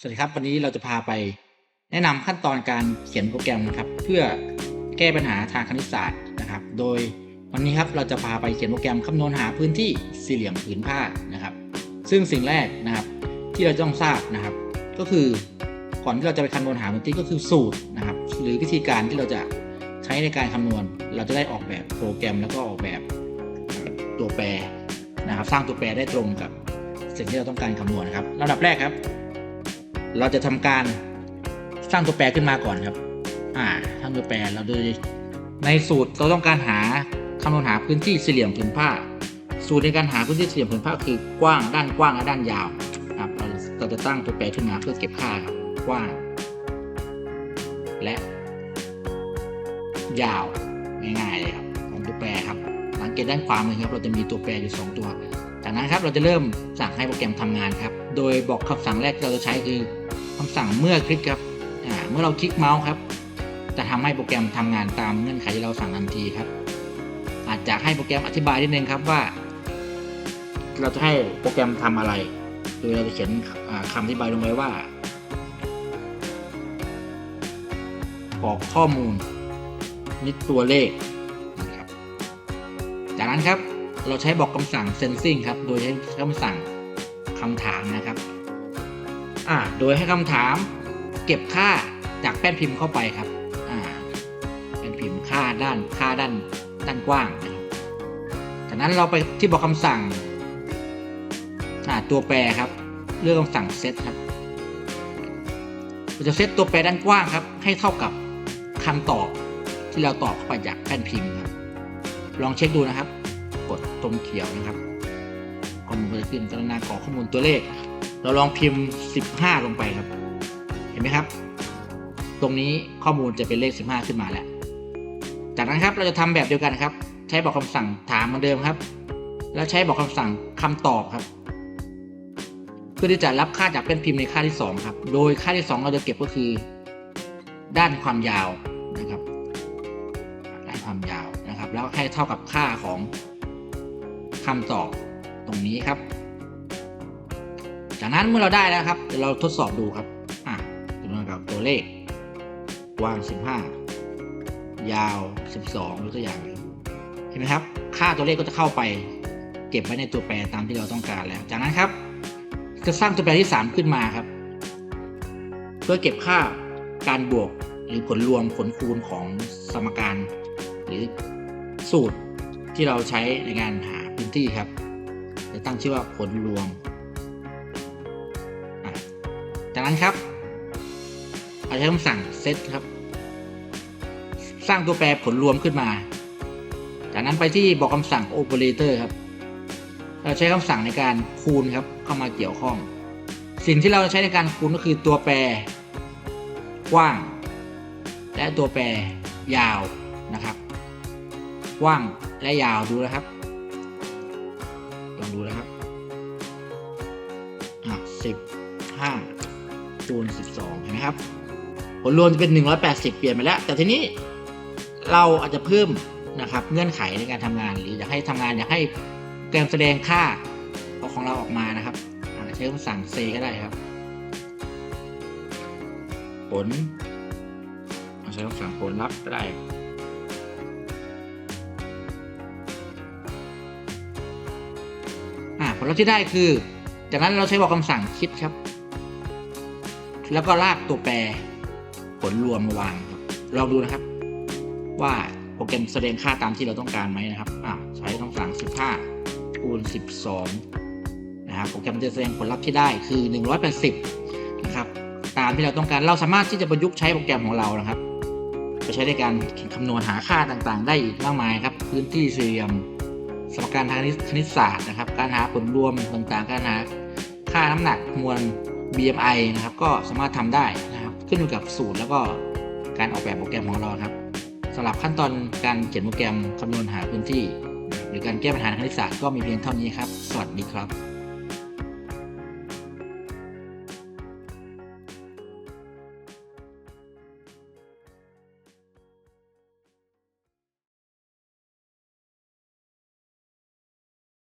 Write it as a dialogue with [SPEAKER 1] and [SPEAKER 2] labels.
[SPEAKER 1] สวัสดีครับ วันนี้เราจะพาไปแนะนำขั้นตอนการเขียนโปรแกรมนะครับ เพื่อแก้ปัญหาทางคณิตศาสตร์นะครับ โดยวันนี้ครับเราจะพาไปเขียนโปรแกรมคำนวณหาพื้นที่สี่เหลี่ยมผืนผ้านะครับ ซึ่งสิ่งแรกนะครับ ที่เราต้องทราบนะครับ ก็คือก่อนที่เราจะไปคำนวณหาพื้นที่ก็คือสูตรนะครับ หรือวิธีการที่เราจะใช้ในการคำนวณ เราจะได้ออกแบบโปรแกรมแล้วก็ออกแบบตัวแปรนะครับ สร้างตัวแปรได้ตรงกับสิ่งที่เราต้องการคำนวณนะครับลำดับแรกครับ เราจะทำการสร้างตัวแปรขึ้นมาก่อนครับ อ่าสร้างตัวแปรเราโดยในสูตรเราต้องการหาคำนวณหาพื้นที่สี่เหลี่ยมผืนผ้า สูตรในการหาพื้นที่สี่เหลี่ยมผืนผ้าคือกว้างด้านกว้างและด้านยาวครับเราเราจะตั้งตัวแปรขึ้นมาเพื่อเก็บค่าครับกว้าง และ ยาวง่ายๆเลยครับของตัวแปรครับสังเกตด้านขวามือครับ เราจะมีตัวแปรอยู่สองตัว จากนั้นครับเราจะเริ่มสั่งให้โปรแกรมทำงานครับ โดยบอกคำสั่งแรกที่เราจะใช้คือ คำสั่งเมื่อคลิกครับเมื่อเราคลิกเมาส์ครับ จะทำให้โปรแกรมทำงานตามเงื่อนไขที่เราสั่งทันทีครับ อาจจะให้โปรแกรมอธิบายนิดนึงครับว่า เราจะให้โปรแกรมทำอะไร โดยเราจะเขียนอ่าคำอธิบายลงไว้ว่า กรอกข้อมูลนิดตัวเลขนะครับจากนั้นครับเราใช้บอกคำสั่ง sensing ครับ โดยใช้คำสั่งคำถามนะครับ อ่าโดยให้คำถามเก็บค่าจากแป้นพิมพ์เข้าไปครับอ่าแป้นพิมพ์ค่าด้านค่าด้านด้านกว้างนะครับจากนั้นเราไปที่บอกคำสั่งอ่าตัวแปรครับ เลือกคำสั่ง set ครับเราจะเซตตัวแปรด้านกว้างครับ ให้เท่ากับคำตอบที่เราตอบเข้าไปจากแป้นพิมพ์ครับ ลองเช็คดูนะครับ กดตรงเขียวนะครับข้อมูลก็จะขึ้นกรุณากรอกข้อมูลตัวเลข เราลองพิมพ์ 15 ลงไปครับ เห็นไหมครับ ตรงนี้ข้อมูลจะเป็นเลข 15 ขึ้นมาแล้ว จากนั้นครับเราจะทำแบบเดียวกันครับ ใช้บอกคำสั่งถามเหมือนเดิมครับ แล้วใช้บอกคำสั่งคำตอบครับ เพื่อที่จะรับค่าจากแป้นพิมพ์ในค่าที่ 2 ครับ โดยค่าที่ 2 เราจะเก็บก็คือ ด้านความยาวนะครับ ด้านความยาวนะครับ แล้วให้เท่ากับค่าของคำตอบตรงนี้ครับ จากนั้นเมื่อเราได้แล้วครับเดี๋ยวเราทดสอบดูครับอะตัวนั้นกับตัวเลขกว้าง 15 ยาว 12ยกตัวอย่างเห็นไหมครับ ค่าตัวเลขก็จะเข้าไป เก็บไว้ในตัวแปรตามที่เราต้องการแล้ว จากนั้นครับจะสร้างตัวแปรที่ 3 ขึ้นมาครับ เพื่อเก็บค่าการบวกหรือผลรวมผลคูณของสมการ หรือสูตรที่เราใช้ในการหาพื้นที่ครับจะตั้งชื่อว่าผลรวม จากนั้นครับเราใช้คำสั่ง set ครับ สร้างตัวแปรผลรวมขึ้นมา จากนั้นไปที่บอกคำสั่ง operator ครับ เราใช้คำสั่งในการคูณครับเข้ามาเกี่ยวข้อง สิ่งที่เราใช้ในการคูณก็คือตัวแปร กว้าง และตัวแปรยาวนะครับกว้างและยาวดูนะครับลองดูนะครับอะสิบห้า คูณสิบสองเห็นไหมครับ ผลรวมจะเป็น 180 เปลี่ยนไปแล้ว แต่ทีนี้เราอาจจะเพิ่มนะครับเงื่อนไขในการทำงานหรืออยากให้ทำงานอยากให้แกรมแสดงค่าของเราออกมานะครับอ่าใช้คำสั่ง c ก็ได้ครับ ผลใช้คำสั่งผลลัพธ์ก็ได้อ่าผลลัพธ์ที่ได้คือ จากนั้นเราใช้บอกคำสั่งคิดครับ แล้วก็ลากตัวแปรผลรวมมาวางครับลองดูนะครับ ว่าโปรแกรมแสดงค่าตามที่เราต้องการไหมนะครับอ่าใช้คำสั่ง15คูณ12 นะครับ โปรแกรมจะแสดงผลลัพธ์ที่ได้คือ 180 นะครับ ตามที่เราต้องการเราสามารถที่จะประยุกต์ใช้โปรแกรมของเรานะครับไปใช้ในการคำนวณหาค่าต่างๆ ได้อีกมากมายครับ พื้นที่สี่เหลี่ยมสมการทางคณิตศาสตร์นะครับ การหาผลรวมต่างๆ การหาค่าน้ำหนักมวล BMI นะครับก็สามารถทำได้นะครับขึ้นอยู่กับสูตรแล้วก็การออกแบบโปรแกรมของเราครับสำหรับขั้นตอนการเขียนโปรแกรมคำนวณหาพื้นที่ หรือการแก้ปัญหาทางคณิตศาสตร์ก็มีเพียงเท่านี้ครับ สวัสดีครับ